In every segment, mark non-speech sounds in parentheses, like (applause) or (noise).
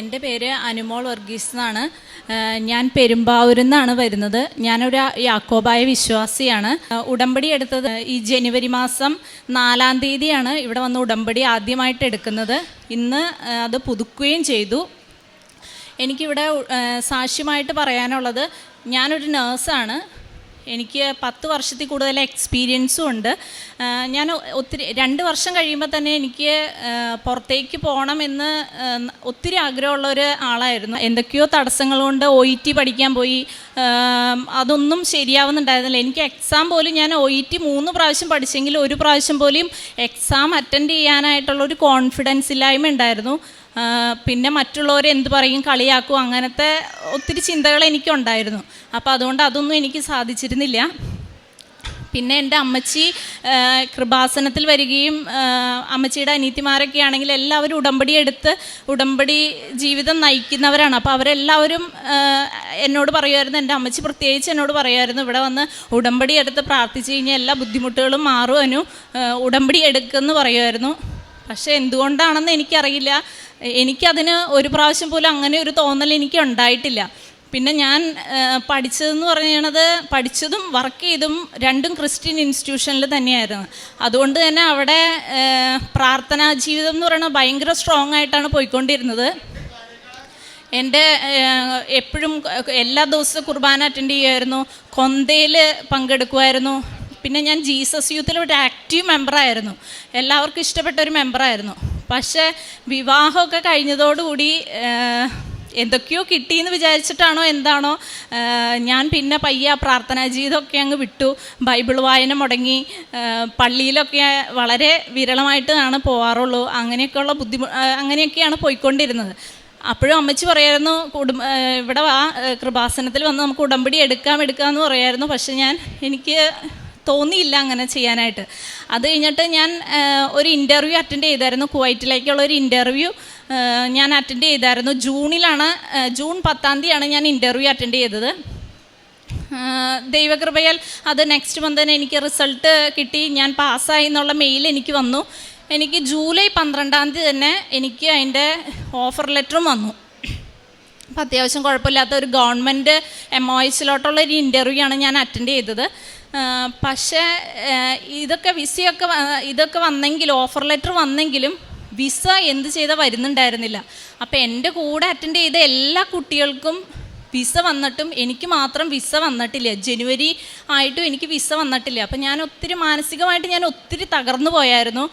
എന്റെ പേര് അനുമോൾ വർഗീസ് എന്നാണ്. ഞാൻ പെരുമ്പാവൂരിൽ നിന്നാണ് വരുന്നത്. ഞാനൊരു യാക്കോബായ വിശ്വാസിയാണ്. ഉടമ്പടി എടുത്തത് ഈ ജനുവരി മാസം നാലാം തീയതിയാണ് ഇവിടെ വന്ന് ഉടമ്പടി ആദ്യമായിട്ട് എടുക്കുന്നത്. ഇന്ന് അത് പുതുക്കുകയും ചെയ്തു. എനിക്കിവിടെ സാക്ഷ്യമായിട്ട് പറയാനുള്ളത് ഞാനൊരു നേഴ്സാണ്. എനിക്ക് പത്ത് വർഷത്തിൽ കൂടുതൽ എക്സ്പീരിയൻസും ഉണ്ട്. ഞാൻ ഒത്തിരി രണ്ട് വർഷം കഴിയുമ്പോൾ തന്നെ എനിക്ക് പുറത്തേക്ക് പോകണമെന്ന് ഒത്തിരി ആഗ്രഹമുള്ള ഒരു ആളായിരുന്നു. എന്തൊക്കെയോ തടസ്സങ്ങൾ കൊണ്ട് ഒ ഇ ടി പഠിക്കാൻ പോയി. അതൊന്നും ശരിയാവുന്നുണ്ടായിരുന്നില്ല. എനിക്ക് എക്സാം പോലും ഞാൻ ഒ ഇ ടി മൂന്ന് പ്രാവശ്യം പഠിച്ചെങ്കിൽ ഒരു പ്രാവശ്യം പോലും എക്സാം അറ്റൻഡ് ചെയ്യാനായിട്ടുള്ള ഒരു കോൺഫിഡൻസ് ഇല്ലായ്മ ഉണ്ടായിരുന്നു. പിന്നെ മറ്റുള്ളവർ എന്ത് പറയും കളിയാക്കും അങ്ങനത്തെ ഒത്തിരി ചിന്തകൾ എനിക്കുണ്ടായിരുന്നു. അപ്പോൾ അതുകൊണ്ട് അതൊന്നും എനിക്ക് സാധിച്ചിരുന്നില്ല. പിന്നെ എന്റെ അമ്മച്ചി കൃപാസനത്തിൽ വരികയും അമ്മച്ചിയുടെ അനീത്തിമാരൊക്കെ ആണെങ്കിൽ എല്ലാവരും ഉടമ്പടി എടുത്ത് ഉടമ്പടി ജീവിതം നയിക്കുന്നവരാണ്. അപ്പോൾ അവരെല്ലാവരും എന്നോട് പറയുമായിരുന്നു എന്റെ അമ്മച്ചി പ്രത്യേകിച്ച് എന്നോട് പറയുമായിരുന്നു ഇവിടെ വന്ന് ഉടമ്പടി എടുത്ത് പ്രാർത്ഥിച്ചു കഴിഞ്ഞാൽ എല്ലാ ബുദ്ധിമുട്ടുകളും മാറുവനും ഉടമ്പടി എടുക്കുമെന്ന് പറയുമായിരുന്നു. പക്ഷേ എന്തുകൊണ്ടാണെന്ന് എനിക്കറിയില്ല. എനിക്കതിന് ഒരു പ്രാവശ്യം പോലും അങ്ങനെ ഒരു തോന്നൽ എനിക്ക് ഉണ്ടായിട്ടില്ല. പിന്നെ ഞാൻ പഠിച്ചതെന്ന് പറയുന്നത് പഠിച്ചതും വർക്ക് ചെയ്തും രണ്ടും ക്രിസ്ത്യൻ ഇൻസ്റ്റിറ്റ്യൂഷനിൽ തന്നെയായിരുന്നു. അതുകൊണ്ട് തന്നെ അവിടെ പ്രാർത്ഥനാ ജീവിതം എന്ന് പറയുന്നത് ഭയങ്കര സ്ട്രോങ് ആയിട്ടാണ് പോയിക്കൊണ്ടിരുന്നത്. എന്റെ എപ്പോഴും എല്ലാ ദിവസവും കുർബാന അറ്റൻഡ് ചെയ്യുമായിരുന്നു. കൊന്തയിൽ പങ്കെടുക്കുമായിരുന്നു. പിന്നെ ഞാൻ ജീസസ് യൂത്തിൽ ഒരു ആക്റ്റീവ് മെമ്പറായിരുന്നു എല്ലാവർക്കും ഇഷ്ടപ്പെട്ട ഒരു മെമ്പറായിരുന്നു പക്ഷേ വിവാഹമൊക്കെ കഴിഞ്ഞതോടുകൂടി എന്തൊക്കെയോ കിട്ടിയെന്ന് വിചാരിച്ചിട്ടാണോ എന്താണോ ഞാൻ പിന്നെ പയ്യ ആ പ്രാർത്ഥനാ ജീവിതമൊക്കെ അങ്ങ് വിട്ടു. ബൈബിൾ വായന മുടങ്ങി പള്ളിയിലൊക്കെ വളരെ വിരളമായിട്ടാണ് പോവാറുള്ളൂ. അങ്ങനെയൊക്കെയുള്ള ബുദ്ധിമുട്ട് അങ്ങനെയൊക്കെയാണ് പോയിക്കൊണ്ടിരുന്നത്. അപ്പോഴും അമ്മച്ചി പറയായിരുന്നു കുടുംബ ഇവിടെ വാ കൃപാസനത്തിൽ വന്ന് നമുക്ക് ഉടമ്പടി എടുക്കാം എടുക്കാമെന്ന് പറയായിരുന്നു. പക്ഷെ ഞാൻ എനിക്ക് തോന്നിയില്ല അങ്ങനെ ചെയ്യാനായിട്ട്. അത് കഴിഞ്ഞിട്ട് ഞാൻ ഒരു ഇന്റർവ്യൂ അറ്റൻഡ് ചെയ്തായിരുന്നു കുവൈറ്റിലേക്കുള്ള ഒരു ഇന്റർവ്യൂ ഞാൻ അറ്റൻഡ് ചെയ്തായിരുന്നു. ജൂണിലാണ് ജൂൺ പത്താം തീയതിയാണ് ഞാൻ ഇന്റർവ്യൂ അറ്റൻഡ് ചെയ്തത്. ദൈവകൃപയാൽ അത് നെക്സ്റ്റ് മന്ത് തന്നെ എനിക്ക് റിസൾട്ട് കിട്ടി. ഞാൻ പാസ്സായി എന്നുള്ള മെയിൽ എനിക്ക് വന്നു. എനിക്ക് ജൂലൈ പന്ത്രണ്ടാം തീയതി തന്നെ എനിക്ക് അതിന്റെ ഓഫർ ലെറ്ററും വന്നു. അപ്പോൾ അത്യാവശ്യം കുഴപ്പമില്ലാത്ത ഒരു ഗവൺമെന്റ് എം ഒ എസിലോട്ടുള്ള ഒരു ഇന്റർവ്യൂ ആണ് ഞാൻ അറ്റൻഡ് ചെയ്തത്. പക്ഷേ ഇതൊക്കെ വിസയൊക്കെ ഇതൊക്കെ വന്നെങ്കിലും ഓഫർ ലെറ്റർ വന്നെങ്കിലും വിസ എന്ത് ചെയ്താൽ വരുന്നുണ്ടായിരുന്നില്ല. അപ്പോൾ എന്റെ കൂടെ അറ്റൻഡ് ചെയ്ത എല്ലാ കുട്ടികൾക്കും വിസ വന്നിട്ടും എനിക്ക് മാത്രം വിസ വന്നിട്ടില്ല. ജനുവരി ആയിട്ടും എനിക്ക് വിസ വന്നിട്ടില്ല. അപ്പം ഞാൻ ഒത്തിരി മാനസികമായിട്ട് ഞാൻ ഒത്തിരി തകർന്നു പോയായിരുന്നു.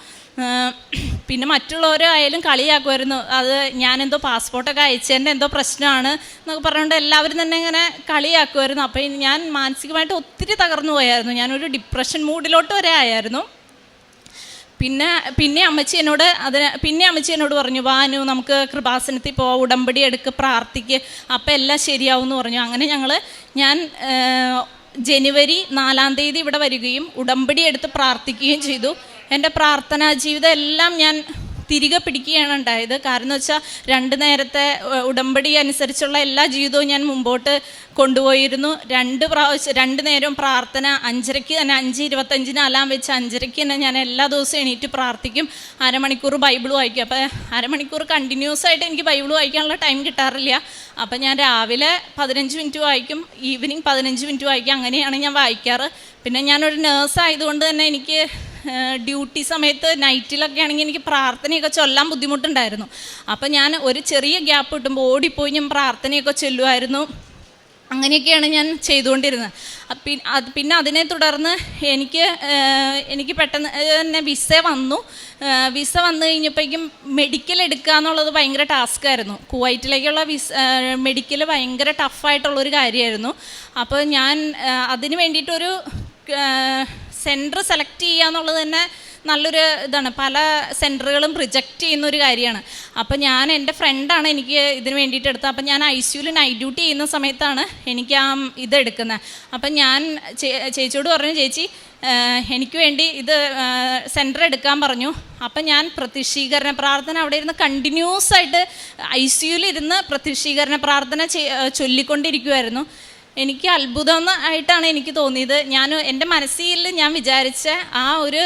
പിന്നെ മറ്റുള്ളവരായാലും കളിയാക്കുമായിരുന്നു. അത് ഞാനെന്തോ പാസ്പോർട്ടൊക്കെ അയച്ചതിന്റെ എന്തോ പ്രശ്നമാണ് എന്നൊക്കെ പറഞ്ഞുകൊണ്ട് എല്ലാവരും തന്നെ ഇങ്ങനെ കളിയാക്കുമായിരുന്നു. അപ്പോൾ ഞാൻ മാനസികമായിട്ട് ഒത്തിരി തകർന്നു പോയായിരുന്നു. ഞാനൊരു ഡിപ്രഷൻ മൂഡിലോട്ട് വരെ ആയായിരുന്നു. പിന്നെ പിന്നെ അമ്മച്ചി എന്നോട് അതിന് പിന്നെ അമ്മച്ചി എന്നോട് പറഞ്ഞു വാനു നമുക്ക് കൃപാസനത്തിൽ പോവാം ഉടമ്പടി എടുക്ക് പ്രാർത്ഥിക്ക്. അപ്പം എല്ലാം ശരിയാവും എന്ന് പറഞ്ഞു. അങ്ങനെ ഞങ്ങൾ ഞാൻ ജനുവരി നാലാം തീയതി ഇവിടെ വരികയും ഉടമ്പടി എടുത്ത് പ്രാർത്ഥിക്കുകയും ചെയ്തു. എന്റെ പ്രാർത്ഥനാ ജീവിതം എല്ലാം ഞാൻ തിരികെ പിടിക്കുകയാണ് ഉണ്ടായത്. കാരണം വെച്ചാൽ രണ്ട് നേരത്തെ ഉടമ്പടി അനുസരിച്ചുള്ള എല്ലാ ജീവിതവും ഞാൻ മുമ്പോട്ട് കൊണ്ടുപോയിരുന്നു. രണ്ട് പ്രാവശ്യം രണ്ട് നേരവും പ്രാർത്ഥന അഞ്ചരയ്ക്ക് തന്നെ അഞ്ച് ഇരുപത്തഞ്ചിന് അലാം വെച്ച് അഞ്ചരയ്ക്ക് തന്നെ ഞാൻ എല്ലാ ദിവസവും എണീറ്റ് പ്രാർത്ഥിക്കും. അരമണിക്കൂർ ബൈബിൾ വായിക്കും. അപ്പോൾ അരമണിക്കൂർ കണ്ടിന്യൂസ് ആയിട്ട് എനിക്ക് ബൈബിൾ വായിക്കാനുള്ള ടൈം കിട്ടാറില്ല. അപ്പോൾ ഞാൻ രാവിലെ പതിനഞ്ച് മിനിറ്റ് വായിക്കും ഈവനിങ് പതിനഞ്ച് മിനിറ്റ് വായിക്കും അങ്ങനെയാണ് ഞാൻ വായിക്കാറ്. പിന്നെ ഞാനൊരു നേഴ്സ് ആയതുകൊണ്ട് തന്നെ എനിക്ക് ഡ്യൂട്ടി സമയത്ത് നൈറ്റിലൊക്കെ ആണെങ്കിൽ എനിക്ക് പ്രാർത്ഥനയൊക്കെ ചൊല്ലാൻ ബുദ്ധിമുട്ടുണ്ടായിരുന്നു. അപ്പം ഞാൻ ഒരു ചെറിയ ഗ്യാപ്പ് കിട്ടുമ്പോൾ ഓടിപ്പോയി ഞാൻ പ്രാർത്ഥനയൊക്കെ ചൊല്ലുമായിരുന്നു അങ്ങനെയൊക്കെയാണ് ഞാൻ ചെയ്തുകൊണ്ടിരുന്നത്. അത് പിന്നെ അതിനെ തുടർന്ന് എനിക്ക് എനിക്ക് പെട്ടെന്ന് തന്നെ വിസ വന്നു. വിസ വന്നു കഴിഞ്ഞപ്പോഴേക്കും മെഡിക്കൽ എടുക്കുക എന്നുള്ളത് ഭയങ്കര ടാസ്ക് ആയിരുന്നു. കുവൈറ്റിലേക്കുള്ള വിസ മെഡിക്കൽ ഭയങ്കര ടഫായിട്ടുള്ളൊരു കാര്യമായിരുന്നു. അപ്പോൾ ഞാൻ അതിന് വേണ്ടിയിട്ടൊരു സെന്റർ സെലക്ട് ചെയ്യുക എന്നുള്ളത് തന്നെ നല്ലൊരു ഇതാണ്. പല സെന്ററുകളും റിജക്റ്റ് ചെയ്യുന്ന ഒരു കാര്യമാണ്. അപ്പോൾ ഞാൻ എന്റെ ഫ്രണ്ടാണ് എനിക്ക് ഇതിന് വേണ്ടിയിട്ട് എടുത്തത്. അപ്പം ഞാൻ ഐ സിയുവിൽ നൈറ്റ് ഡ്യൂട്ടി ചെയ്യുന്ന സമയത്താണ് എനിക്ക് ആ ഇത് എടുക്കുന്നത്. അപ്പം ഞാൻ ചേച്ചിയോട് പറഞ്ഞു ചേച്ചി എനിക്ക് വേണ്ടി ഇത് സെന്റർ എടുക്കാൻ പറഞ്ഞു. അപ്പം ഞാൻ പ്രത്യക്ഷീകരണ പ്രാർത്ഥന അവിടെ ഇരുന്ന് കണ്ടിന്യൂസ് ആയിട്ട് ഐ സിയുവിൽ ഇരുന്ന് പ്രത്യക്ഷീകരണ പ്രാർത്ഥന ചൊല്ലിക്കൊണ്ടിരിക്കുമായിരുന്നു എനിക്ക് അത്ഭുതം ആയിട്ടാണ് എനിക്ക് തോന്നിയത്. ഞാൻ എന്റെ മനസ്സിൽ ഞാൻ വിചാരിച്ച ആ ഒരു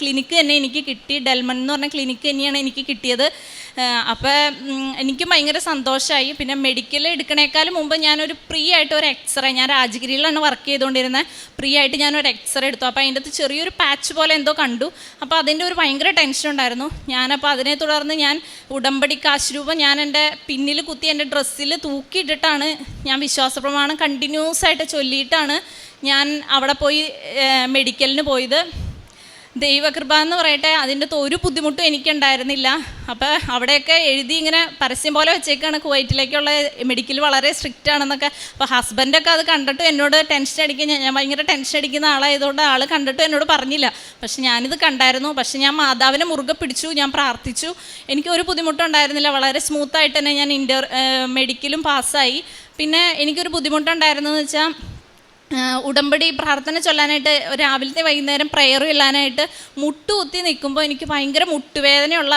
ക്ലിനിക്ക് തന്നെ എനിക്ക് കിട്ടി. ഡെൽമൺ എന്ന് പറഞ്ഞ ക്ലിനിക്ക് തന്നെയാണ് എനിക്ക് കിട്ടിയത്. അപ്പോൾ എനിക്ക് ഭയങ്കര സന്തോഷമായി പിന്നെ മെഡിക്കൽ എടുക്കണേക്കാളും മുമ്പ് ഞാനൊരു പ്രീ ആയിട്ട് ഒരു എക്സ്റേ ഞാൻ രാജഗിരിയിലാണ് വർക്ക് ചെയ്തുകൊണ്ടിരുന്നത് പ്രീ ആയിട്ട് ഞാനൊരു എക്സ്റേ എടുത്തു. അപ്പോൾ അതിന്റെ അകത്ത് ചെറിയൊരു പാച്ച് പോലെ എന്തോ കണ്ടു. അപ്പോൾ അതിന്റെ ഒരു ഭയങ്കര ടെൻഷൻ ഉണ്ടായിരുന്നു. ഞാനപ്പോൾ അതിനെ തുടർന്ന് ഞാൻ ഉടമ്പടി കാശ് രൂപ ഞാൻ എന്റെ പിന്നിൽ കുത്തി എന്റെ ഡ്രസ്സിൽ തൂക്കിയിട്ടിട്ടാണ് ഞാൻ വിശ്വാസപ്രമാണം കണ്ടിന്യൂസ് ആയിട്ട് ചൊല്ലിയിട്ടാണ് ഞാൻ അവിടെ പോയി മെഡിക്കലിന് പോയത്. ദൈവകൃപ എന്ന് പറയട്ടെ അതിന്റെ ഒരു ബുദ്ധിമുട്ടും എനിക്കുണ്ടായിരുന്നില്ല. അപ്പോൾ അവിടെയൊക്കെ എഴുതി ഇങ്ങനെ പരസ്യം പോലെ വെച്ചേക്കാണ് കുവൈറ്റിലേക്കുള്ള മെഡിക്കൽ വളരെ സ്ട്രിക്റ്റ് ആണെന്നൊക്കെ. അപ്പോൾ ഹസ്ബൻഡൊക്കെ അത് കണ്ടിട്ട് എന്നോട് ടെൻഷൻ അടിക്കുന്ന ഞാൻ ഭയങ്കര ടെൻഷൻ അടിക്കുന്ന ആളായതുകൊണ്ട് ആൾ കണ്ടിട്ട് എന്നോട് പറഞ്ഞില്ല. പക്ഷെ ഞാനിത് കണ്ടായിരുന്നു. പക്ഷെ ഞാൻ മാതാവിനെ മുറുകെ പിടിച്ചു ഞാൻ പ്രാർത്ഥിച്ചു. എനിക്ക് ഒരു ബുദ്ധിമുട്ടും ഉണ്ടായിരുന്നില്ല. വളരെ സ്മൂത്തായിട്ട് തന്നെ ഞാൻ ഇന്റർ മെഡിക്കലും പാസ്സായി. പിന്നെ എനിക്കൊരു ബുദ്ധിമുട്ടുണ്ടായിരുന്നെന്ന് വെച്ചാൽ ഉടമ്പടി പ്രാർത്ഥന ചൊല്ലാനായിട്ട് രാവിലത്തെ വൈകുന്നേരം പ്രെയർ ചൊല്ലാനായിട്ട് മുട്ടുകുത്തി നിൽക്കുമ്പോൾ എനിക്ക് ഭയങ്കര മുട്ടുവേദനയുള്ള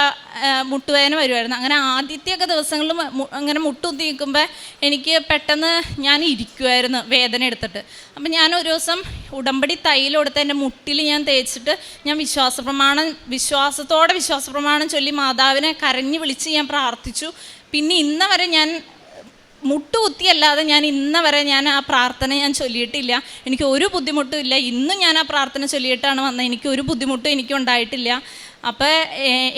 മുട്ടുവേദന വരുമായിരുന്നു അങ്ങനെ ആദ്യത്തെയൊക്കെ ദിവസങ്ങളിൽ അങ്ങനെ മുട്ടുകുത്തി നിൽക്കുമ്പോൾ എനിക്ക് പെട്ടെന്ന് ഞാൻ ഇരിക്കുമായിരുന്നു വേദന എടുത്തിട്ട്. അപ്പം ഞാൻ ഒരു ദിവസം ഉടമ്പടി തൈലെടുത്ത് എന്റെ മുട്ടിൽ ഞാൻ തേച്ചിട്ട് ഞാൻ വിശ്വാസ പ്രമാണം വിശ്വാസത്തോടെ വിശ്വാസ പ്രമാണം ചൊല്ലി മാതാവിനെ കരഞ്ഞു വിളിച്ച് ഞാൻ പ്രാർത്ഥിച്ചു. പിന്നെ ഇന്ന് വരെ ഞാൻ മുട്ടുകുത്തിയല്ലാതെ ഞാൻ ഇന്ന വരെ ഞാൻ ആ പ്രാർത്ഥന ഞാൻ ചൊല്ലിയിട്ടില്ല. എനിക്ക് ഒരു ബുദ്ധിമുട്ടും ഇല്ല. ഇന്നും ഞാൻ ആ പ്രാർത്ഥന ചൊല്ലിയിട്ടാണ് വന്നത്. എനിക്ക് ഒരു ബുദ്ധിമുട്ടും എനിക്ക് ഉണ്ടായിട്ടില്ല. അപ്പോൾ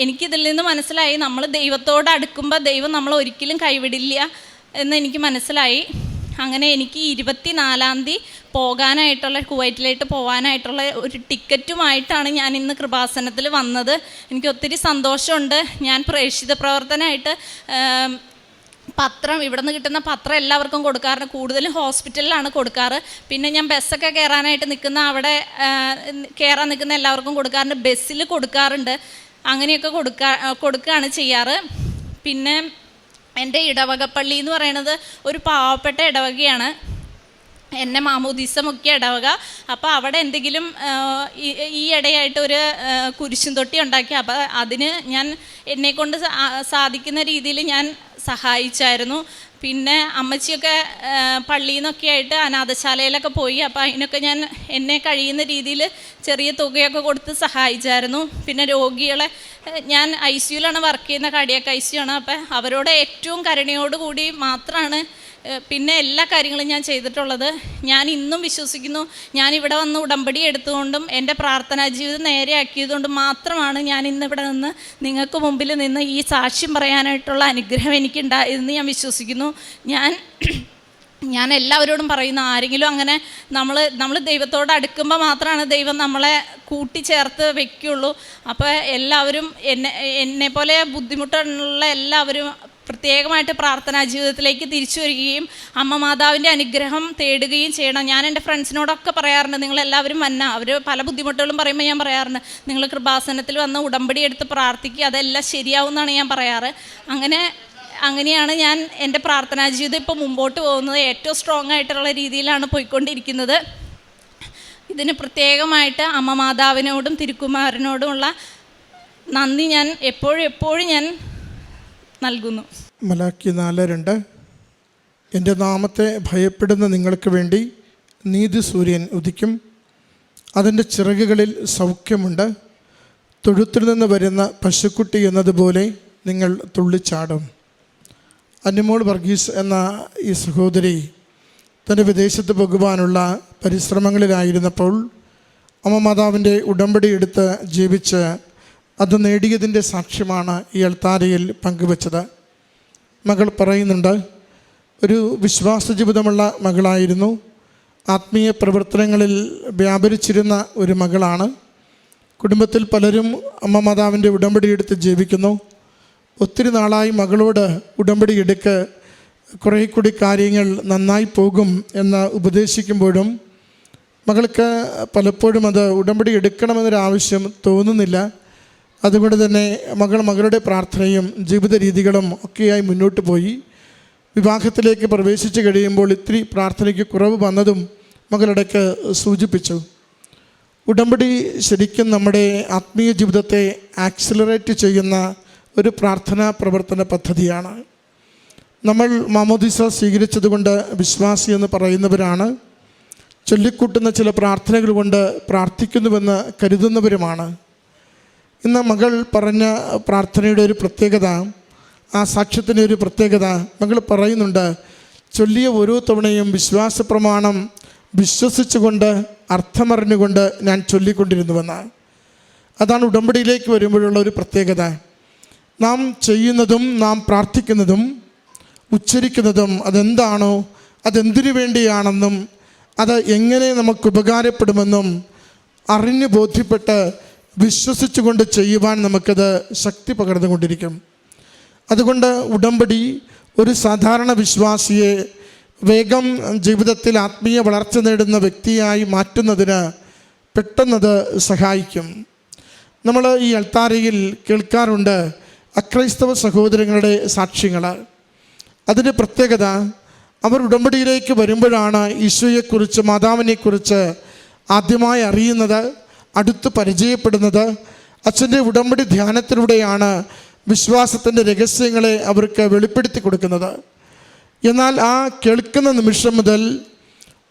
എനിക്കിതിൽ നിന്ന് മനസ്സിലായി നമ്മൾ ദൈവത്തോട് അടുക്കുമ്പോൾ ദൈവം നമ്മൾ ഒരിക്കലും കൈവിടില്ല എന്ന് എനിക്ക് മനസ്സിലായി. അങ്ങനെ എനിക്ക് ഇരുപത്തി നാലാം തീയതി പോകാനായിട്ടുള്ള കുവൈറ്റിലേക്ക് പോകാനായിട്ടുള്ള ഒരു ടിക്കറ്റുമായിട്ടാണ് ഞാൻ ഇന്ന് കൃപാസനത്തിൽ വന്നത്. എനിക്ക് ഒത്തിരി സന്തോഷമുണ്ട്. ഞാൻ പ്രേക്ഷിത പ്രവർത്തനമായിട്ട് പത്രം ഇവിടെ നിന്ന് കിട്ടുന്ന പത്രം എല്ലാവർക്കും കൊടുക്കാറുണ്ട് കൂടുതലും ഹോസ്പിറ്റലിലാണ് കൊടുക്കാറ്. പിന്നെ ഞാൻ ബസ്സൊക്കെ കയറാനായിട്ട് നിൽക്കുന്ന അവിടെ കയറാൻ നിൽക്കുന്ന എല്ലാവർക്കും കൊടുക്കാറുണ്ട്. ബസ്സിൽ കൊടുക്കാറുണ്ട്. അങ്ങനെയൊക്കെ കൊടുക്കാ കൊടുക്കുകയാണ് ചെയ്യാറ്. പിന്നെ എന്റെ ഇടവകപ്പള്ളി എന്ന് പറയുന്നത് ഒരു പാവപ്പെട്ട ഇടവകയാണ്. എന്നെ മാമോദീസ ഇടവക. അപ്പോൾ അവിടെ എന്തെങ്കിലും ഈ- ഇടയായിട്ട് ഒരു കുരിശും തൊട്ടി ഉണ്ടാക്കി. അപ്പോൾ അതിന് ഞാൻ എന്നെക്കൊണ്ട് സാധിക്കുന്ന രീതിയിൽ ഞാൻ സഹായിച്ചായിരുന്നു. പിന്നെ അമ്മച്ചിയൊക്കെ പള്ളിയിൽ നിന്നൊക്കെ ആയിട്ട് അനാഥശാലയിലൊക്കെ പോയി. അപ്പോൾ അതിനൊക്കെ ഞാൻ എന്നെ കഴിയുന്ന രീതിയിൽ ചെറിയ തുകയൊക്കെ കൊടുത്ത് സഹായിച്ചായിരുന്നു. പിന്നെ രോഗികളെ ഞാൻ ഐ സിയുലാണ് വർക്ക് ചെയ്യുന്ന കാർഡിയാക്ക് ഐ സിയു ആണ്. അപ്പോൾ അവരോട് ഏറ്റവും കരുണയോടുകൂടി മാത്രമാണ് പിന്നെ എല്ലാ കാര്യങ്ങളും ഞാൻ ചെയ്തിട്ടുള്ളത് ഞാൻ ഇന്നും വിശ്വസിക്കുന്നു. ഞാൻ ഇവിടെ വന്ന് ഉടമ്പടി എടുത്തുകൊണ്ടും എന്റെ പ്രാർത്ഥനാ ജീവിതം നേരെയാക്കിയതുകൊണ്ടും മാത്രമാണ് ഞാൻ ഇന്ന് ഇവിടെ നിന്ന് നിങ്ങൾക്ക് മുമ്പിൽ നിന്ന് ഈ സാക്ഷ്യം പറയാനായിട്ടുള്ള അനുഗ്രഹം എനിക്കുണ്ടായതെന്ന് ഞാൻ വിശ്വസിക്കുന്നു. ഞാൻ (clears throat) ഞാൻ എല്ലാവരോടും പറയുന്ന ആരെങ്കിലും അങ്ങനെ നമ്മൾ നമ്മൾ ദൈവത്തോട് അടുക്കുമ്പോൾ മാത്രമാണ് ദൈവം നമ്മളെ കൂട്ടിച്ചേർത്ത് വെക്കുള്ളൂ. അപ്പോൾ എല്ലാവരും എന്നെ എന്നെ പോലെ ബുദ്ധിമുട്ടുള്ള എല്ലാവരും പ്രത്യേകമായിട്ട് പ്രാർത്ഥനാ ജീവിതത്തിലേക്ക് തിരിച്ചു വരികയും അമ്മ മാതാവിന്റെ അനുഗ്രഹം തേടുകയും ചെയ്യണം. ഞാൻ എന്റെ ഫ്രണ്ട്സിനോടൊക്കെ പറയാറുണ്ട് നിങ്ങളെല്ലാവരും വന്ന. അവർ പല ബുദ്ധിമുട്ടുകളും പറയുമ്പോൾ ഞാൻ പറയാറുണ്ട് നിങ്ങൾ കൃപാസനത്തിൽ വന്ന് ഉടമ്പടി എടുത്ത് പ്രാർത്ഥിക്കുക അതെല്ലാം ശരിയാവും എന്നാണ് ഞാൻ പറയാറ്. അങ്ങനെ അങ്ങനെയാണ് ഞാൻ എന്റെ പ്രാർത്ഥനാ ജീവിതം ഇപ്പോൾ മുമ്പോട്ട് പോകുന്നത്. ഏറ്റവും സ്ട്രോങ് ആയിട്ടുള്ള രീതിയിലാണ് പോയിക്കൊണ്ടിരിക്കുന്നത്. ഇതിന് പ്രത്യേകമായിട്ട് അമ്മ മാതാവിനോടും തിരുക്കുമാരനോടുമുള്ള നന്ദി ഞാൻ എപ്പോഴും എപ്പോഴും ഞാൻ നൽകുന്നു. മലാക്കി നാല് രണ്ട്. എന്റെ നാമത്തെ ഭയപ്പെടുന്ന നിങ്ങൾക്ക് വേണ്ടി നീതി സൂര്യൻ ഉദിക്കും. അതിന്റെ ചിറകുകളിൽ സൗഖ്യമുണ്ട്. തൊഴുത്തിൽ നിന്ന് വരുന്ന പശുക്കുട്ടി എന്നതുപോലെ നിങ്ങൾ തുള്ളിച്ചാടും. അനുമോൾ വർഗീസ് എന്ന ഈ സഹോദരി തന്റെ വിദേശത്ത് പോകുവാനുള്ള പരിശ്രമങ്ങളിലായിരുന്നപ്പോൾ അമ്മ മാതാവിന്റെ ഉടമ്പടി എടുത്ത് ജീവിച്ച് അത് നേടിയതിന്റെ സാക്ഷ്യമാണ് ഈ അൾത്താരയിൽ പങ്കുവച്ചത്. മകൾ പറയുന്നുണ്ട് ഒരു വിശ്വാസ ജീവിതമുള്ള മകളായിരുന്നു. ആത്മീയ പ്രവർത്തനങ്ങളിൽ വ്യാപരിച്ചിരുന്ന ഒരു മകളാണ്. കുടുംബത്തിൽ പലരും അമ്മ മാതാവിന്റെ ഉടമ്പടി എടുത്ത് ജീവിക്കുന്നു. ഒത്തിരി നാളായി മകളോട് ഉടമ്പടി എടുക്ക് കുറേ കൂടി കാര്യങ്ങൾ നന്നായി പോകും എന്ന് ഉപദേശിക്കുമ്പോഴും മകൾക്ക് പലപ്പോഴും അത് ഉടമ്പടി എടുക്കണമെന്നൊരാവശ്യം തോന്നുന്നില്ല. അതുകൊണ്ട് തന്നെ മകൾ മകളുടെ പ്രാർത്ഥനയും ജീവിത രീതികളും ഒക്കെയായി മുന്നോട്ട് പോയി. വിവാഹത്തിലേക്ക് പ്രവേശിച്ചു കഴിയുമ്പോൾ ഇത്തിരി പ്രാർത്ഥനയ്ക്ക് കുറവ് വന്നതും മകളിടയ്ക്ക് സൂചിപ്പിച്ചു. ഉടമ്പടി ശരിക്കും നമ്മുടെ ആത്മീയ ജീവിതത്തെ ആക്സിലറേറ്റ് ചെയ്യുന്ന ഒരു പ്രാർത്ഥനാ പ്രവർത്തന പദ്ധതിയാണ്. നമ്മൾ മാമോദിസ സ്വീകരിച്ചതുകൊണ്ട് വിശ്വാസി എന്ന് പറയുന്നവരാണ്. ചൊല്ലിക്കൂട്ടുന്ന ചില പ്രാർത്ഥനകൾ കൊണ്ട് പ്രാർത്ഥിക്കുന്നുവെന്ന് കരുതുന്നവരുമാണ്. ഇന്ന് മകൾ പറഞ്ഞ പ്രാർത്ഥനയുടെ ഒരു പ്രത്യേകത ആ സാക്ഷ്യത്തിന്റെ ഒരു പ്രത്യേകത മകൾ പറയുന്നുണ്ട്. ചൊല്ലിയ ഓരോ തവണയും വിശ്വാസ പ്രമാണം വിശ്വസിച്ചുകൊണ്ട് അർത്ഥമറിഞ്ഞുകൊണ്ട് ഞാൻ ചൊല്ലിക്കൊണ്ടിരുന്നുവെന്ന് അതാണ് ഉടമ്പടിയിലേക്ക് വരുമ്പോഴുള്ള ഒരു പ്രത്യേകത. നാം ചെയ്യുന്നതും നാം പ്രാർത്ഥിക്കുന്നതും ഉച്ചരിക്കുന്നതും അതെന്താണോ അതെന്തിനു വേണ്ടിയാണെന്നും അത് എങ്ങനെ നമുക്ക് ഉപകാരപ്പെടുമെന്നും അറിഞ്ഞു ബോധ്യപ്പെട്ട് വിശ്വസിച്ചുകൊണ്ട് ചെയ്യുവാൻ നമുക്കത് ശക്തി പകർന്നുകൊണ്ടിരിക്കും. അതുകൊണ്ട് ഉടമ്പടി ഒരു സാധാരണ വിശ്വാസിയെ വേഗം ജീവിതത്തിൽ ആത്മീയ വളർച്ച നേടുന്ന വ്യക്തിയായി മാറ്റുന്നതിന് പെട്ടെന്നത് സഹായിക്കും. നമ്മൾ ഈ അൾത്താരയിൽ കേൾക്കാറുണ്ട് അക്രൈസ്തവ സഹോദരങ്ങളുടെ സാക്ഷ്യങ്ങൾ അതിന്റെ പ്രത്യേകത അവർ ഉടമ്പടിയിലേക്ക് വരുമ്പോഴാണ് ഈശോയെക്കുറിച്ച് മാതാവിനെക്കുറിച്ച് ആദ്യമായി അറിയുന്നത്. അടുത്ത് പരിചയപ്പെടുന്നത് അച്ഛന്റെ ഉടമ്പടി ധ്യാനത്തിലൂടെയാണ് വിശ്വാസത്തിന്റെ രഹസ്യങ്ങളെ അവർക്ക് വെളിപ്പെടുത്തി കൊടുക്കുന്നത്. എന്നാൽ ആ കേൾക്കുന്ന നിമിഷം മുതൽ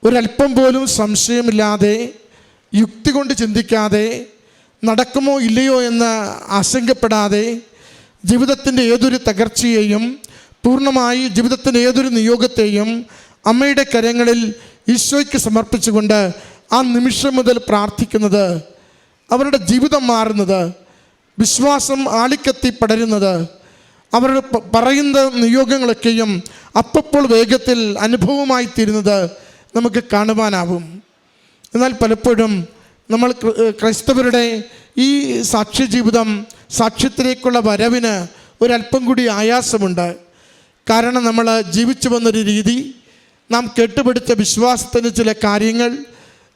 ഒരല്പം പോലും സംശയമില്ലാതെ യുക്തി കൊണ്ട് ചിന്തിക്കാതെ നടക്കുമോ ഇല്ലയോ എന്ന് ആശങ്കപ്പെടാതെ ജീവിതത്തിന്റെ ഏതൊരു തകർച്ചയെയും പൂർണമായി ജീവിതത്തിന്റെ ഏതൊരു നിയോഗത്തെയും അമ്മയുടെ കരങ്ങളിൽ ഈശോയ്ക്ക് സമർപ്പിച്ചുകൊണ്ട് ആ നിമിഷം മുതൽ പ്രാർത്ഥിക്കുന്നത് അവരുടെ ജീവിതം മാറുന്നത് വിശ്വാസം ആളിക്കത്തി പടരുന്നത് അവർ പറയുന്ന നിയോഗങ്ങളൊക്കെയും അപ്പപ്പോൾ വേഗത്തിൽ അനുഭവമായി തീരുന്നത് നമുക്ക് കാണുവാനാവും. എന്നാൽ പലപ്പോഴും നമ്മൾ ക്ര- ക്രൈസ്തവരുടെ ഈ സാക്ഷ്യ ജീവിതം സാക്ഷ്യത്തിലേക്കുള്ള വരവിന് ഒരല്പം കൂടി ആയാസമുണ്ട്. കാരണം നമ്മൾ ജീവിച്ചു വന്നൊരു രീതി നാം കെട്ടുപിടിച്ച വിശ്വാസത്തിന് ചില കാര്യങ്ങൾ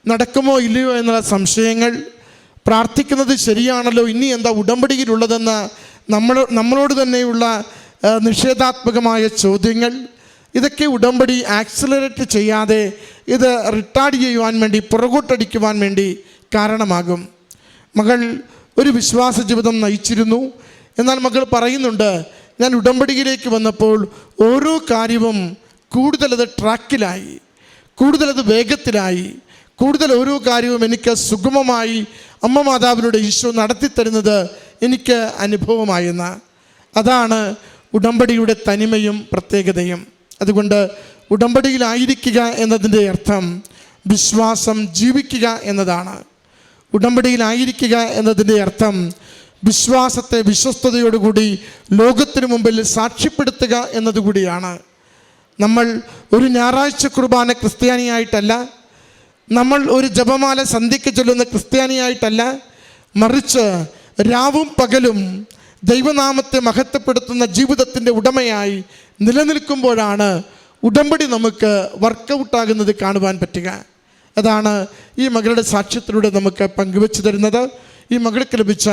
നടക്കുമോ ഇല്ലയോ എന്നുള്ള സംശയങ്ങൾ പ്രാർത്ഥിക്കുന്നത് ശരിയാണല്ലോ. ഇനി എന്താ ഉടമ്പടിയിലുള്ളതെന്ന് നമ്മൾ നമ്മളോട് തന്നെയുള്ള നിഷേധാത്മകമായ ചോദ്യങ്ങൾ. ഇതൊക്കെ ഉടമ്പടി ആക്സിലറേറ്റ് ചെയ്യാതെ ഇത് റിട്ടാർഡ് ചെയ്യുവാൻ വേണ്ടി പുറകോട്ടടിക്കുവാൻ വേണ്ടി കാരണമാകും. മകൾ ഒരു വിശ്വാസ ജീവിതം നയിച്ചിരുന്നു. എന്നാൽ മകൾ പറയുന്നുണ്ട് ഞാൻ ഉടമ്പടിയിലേക്ക് വന്നപ്പോൾ ഓരോ കാര്യവും കൂടുതലത് ട്രാക്കിലായി കൂടുതലത് വേഗത്തിലായി കൂടുതൽ ഓരോ കാര്യവും എനിക്ക് സുഗമമായി അമ്മ മാതാവിലൂടെ ഈശോ നടത്തിത്തരുന്നത് എനിക്ക് അനുഭവമായെന്ന് അതാണ് ഉടമ്പടിയുടെ തനിമയും പ്രത്യേകതയും. അതുകൊണ്ട് ഉടമ്പടിയിലായിരിക്കുക എന്നതിന്റെ അർത്ഥം വിശ്വാസം ജീവിക്കുക എന്നതാണ്. ഉടമ്പടിയിലായിരിക്കുക എന്നതിന്റെ അർത്ഥം വിശ്വാസത്തെ വിശ്വസ്തയോടുകൂടി ലോകത്തിനു മുമ്പിൽ സാക്ഷ്യപ്പെടുത്തുക എന്നതുകൂടിയാണ്. നമ്മൾ ഒരു ഞായറാഴ്ച കുർബാന ക്രിസ്ത്യാനിയായിട്ടല്ല നമ്മൾ ഒരു ജപമാല സന്ധ്യയ്ക്ക് ചൊല്ലുന്ന ക്രിസ്ത്യാനിയായിട്ടല്ല മറിച്ച് രാവും പകലും ദൈവനാമത്തെ മഹത്വപ്പെടുത്തുന്ന ജീവിതത്തിന്റെ ഉടമയായി നിലനിൽക്കുമ്പോഴാണ് ഉടമ്പടി നമുക്ക് വർക്കൗട്ടാകുന്നത് കാണുവാൻ പറ്റുക. അതാണ് ഈ മകളുടെ സാക്ഷ്യത്തിലൂടെ നമുക്ക് പങ്കുവെച്ചു തരുന്നത്. ഈ മകൾക്ക് ലഭിച്ച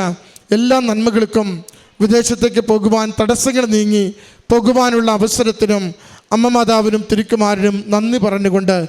എല്ലാ നന്മകൾക്കും വിദേശത്തേക്ക് പോകുവാൻ തടസ്സങ്ങൾ നീങ്ങി പോകുവാനുള്ള അവസരത്തിനും അമ്മ മാതാവിനും തിരുക്കുമാരനും നന്ദി പറഞ്ഞുകൊണ്ട്